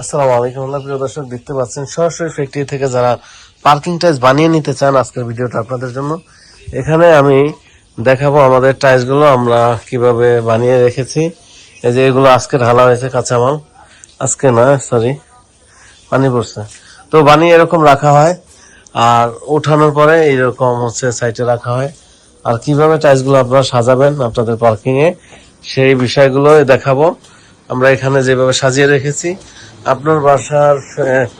আসসালামু আলাইকুম। আল্লাহ প্রিয় দর্শক, দেখতে পাচ্ছেন সরাসরি ফ্যাক্টরি থেকে যারা পার্কিং টাইলস বানিয়ে নিতে চান আজকের ভিডিওটা আপনাদের জন্য, এখানে আমি দেখাবো আমাদের টাইলসগুলো আমরা কীভাবে বানিয়ে রেখেছি। এই যে এগুলো আজকে ঢালা হয়েছে কাঁচামাল। আজকে না সরি পানি পড়ছে। তো বানিয়ে এরকম রাখা হয়, আর ওঠানোর পরে এইরকম হচ্ছে সাইডে রাখা হয়। আর কীভাবে টাইলসগুলো আপনারা সাজাবেন আপনাদের পার্কিং এ, সেই বিষয়গুলো দেখাবো। আমরা এখানে যেভাবে সাজিয়ে রেখেছি আপনার বাসার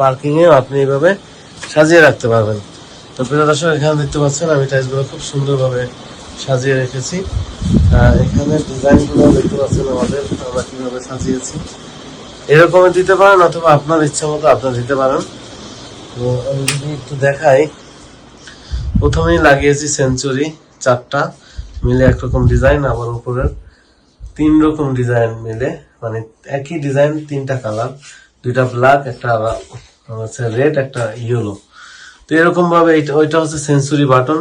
পার্কিং এ আপনি এইভাবে সাজিয়ে রাখতে পারবেন। তো প্রিয় দর্শক, এখানে দেখতে পাচ্ছেন, আমি টাইলসগুলো খুব সুন্দরভাবে সাজিয়ে রেখেছি। এখানে ডিজাইনগুলো দেখতে পাচ্ছেন আমাদের, আমরা কীভাবে সাজিয়েছি। এরকমই দিতে পারেন অথবা আপনার ইচ্ছা মতো আপনার দিতে পারেন। তো আমি যদি একটু দেখাই, প্রথমেই লাগিয়েছি সেঞ্চুরি, চারটা মিলে একরকম ডিজাইন, আবার উপরের তিন রকম ডিজাইন মিলে মানে একই ডিজাইন, তিনটা কালার। দুইটা ব্ল্যাক একটা হচ্ছে রেড একটা ইয়েলো তো এরকম ভাবে ওইটা হচ্ছে সেঞ্চুরি বাটন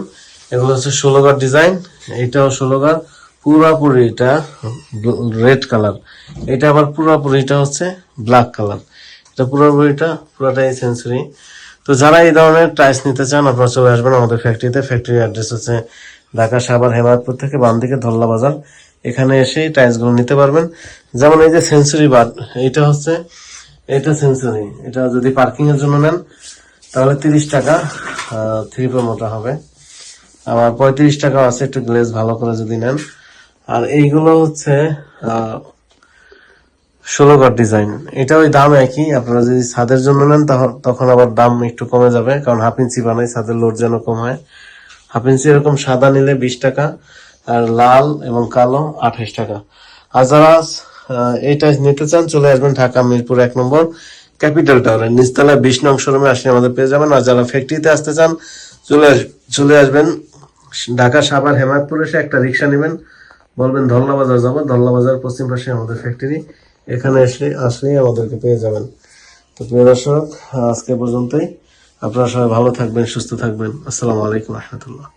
এগুলো হচ্ছে ষোলোগার ডিজাইন এইটাও ষোলোগার পুরাপুরি এটা রেড কালার এটা আবার পুরাপুরিটা হচ্ছে ব্ল্যাক কালার এটা পুরোপুরিটা পুরোটাই সেঞ্চুরি তো যারা এই ধরনের টাইলস নিতে চান, আপনারা চলে আসবেন আমাদের ফ্যাক্টরিতে ফ্যাক্টরি অ্যাড্রেস হচ্ছে ঢাকা, সাভার, হেমায়তপুর থেকে বাম দিকে ধল্লা বাজার। এখানে এসে টাইলসগুলো নিতে পারবেন। যেমন এই যে সেঞ্চুরি বাদ এটা হচ্ছে এটা সেঞ্চুরি এটা যদি পার্কিং এর জন্য নেন, তাহলে তিরিশ টাকা থ্রি পে মোটা হবে। আবার পঁয়ত্রিশ টাকা আছে, একটু গ্লেজ ভালো করে যদি নেন। আর এইগুলো হচ্ছে ষোলো গড় ডিজাইন এটা ওই দাম একই, আপনারা যদি ছাদের জন্য নেন তখন আবার দাম একটু কমে যাবে, কারণ হাফ ইঞ্চি বানাই, ছাদের লোড যেন কম হয়। হাফ ইঞ্চি এরকম সাদা নিলে বিশ টাকা, আর লাল এবং কালো আঠাশ টাকা। আর যারা এইটা নিতে চান, চলে আসবেন ঢাকা, মিরপুর এক নম্বর ক্যাপিটাল টাওয়ারের নিচতলায় বিশ নং শোরুমে আসলে আমাদের পেয়ে যাবেন, আর যারা ফ্যাক্টরিতে আসতে চান, চলে চলে আসবেন ঢাকা সাভার হেমায়তপুর এসে একটা রিক্সা নেবেন। বলবেন ধল্লা বাজার যাব। ধল্লা বাজার পশ্চিম পাশে আমাদের ফ্যাক্টরি এখানে এসে আসলেই আমাদেরকে পেয়ে যাবেন। তো প্রিয় দর্শক, আজকে পর্যন্তই। আপনারা সবাই ভালো থাকবেন, সুস্থ থাকবেন। আসসালামু আলাইকুম, রহমতুল্লাহ।